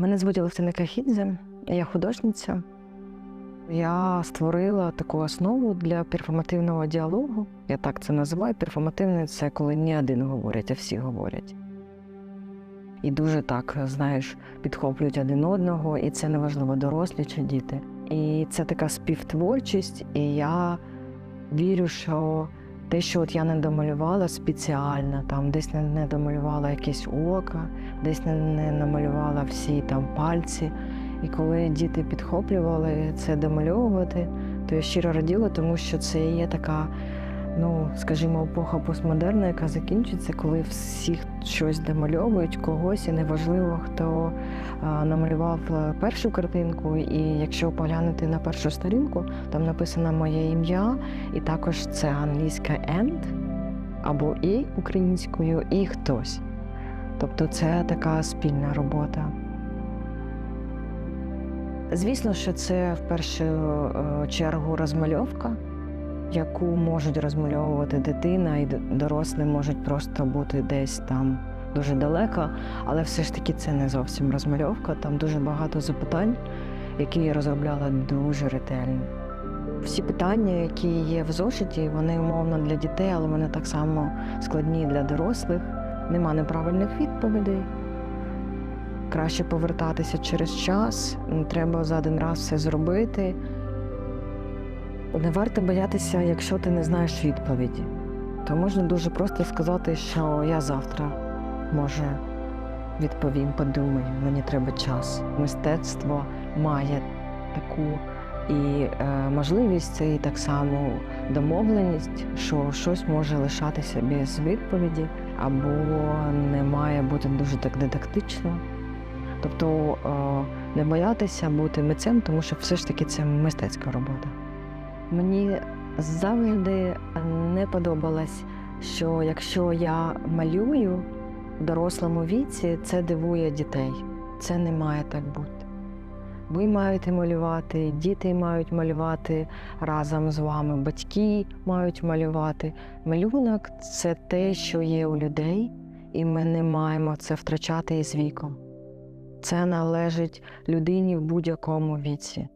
Мене звуть Олексина Кахідзе, я художниця. Я створила таку основу для перформативного діалогу. Я так це називаю. Перформативний це коли не один говорять, а всі говорять. І дуже так, знаєш, підхоплюють один одного, і це неважливо, дорослі чи діти. І це така співтворчість, і я вірю, що те, що от я не домалювала спеціально, там десь не, не домалювала якесь око, десь не, не намалювала всі там пальці. І коли діти підхоплювали це домальовувати, то я щиро раділа, тому що це є така, ну скажімо, епоха постмодерна, яка закінчиться, коли всі щось домальовують когось, і неважливо, хто намалював е, першу картинку. І якщо поглянути на першу сторінку, там написано моє ім'я, і також це англійська «and» або і українською, і хтось. Тобто це така спільна робота. Звісно, що це в першу е, чергу розмальовка, яку можуть розмальовувати дитина, і дорослі можуть просто бути десь там дуже далеко, але все ж таки це не зовсім розмальовка. Там дуже багато запитань, які я розробляла дуже ретельно. Всі питання, які є в зошиті, вони умовно для дітей, але вони так само складні для дорослих. Нема неправильних відповідей краще повертатися через час, треба за один раз все зробити. Не варто боятися, якщо ти не знаєш відповіді. То можна дуже просто сказати, що я завтра, може, відповім, подумаю, мені треба час. Мистецтво має таку і е, можливість, і так само домовленість, що щось може лишатися без відповіді, або не має бути дуже так дидактично. Тобто е, не боятися бути митцем, тому що все ж таки це мистецька робота. Мені завжди не подобалось, що якщо я малюю в дорослому віці, це дивує дітей. Це не має так бути. Ви маєте малювати, діти мають малювати разом з вами, батьки мають малювати. Малюнок це те, що є у людей, і ми не маємо це втрачати із віком. Це належить людині в будь-якому віці.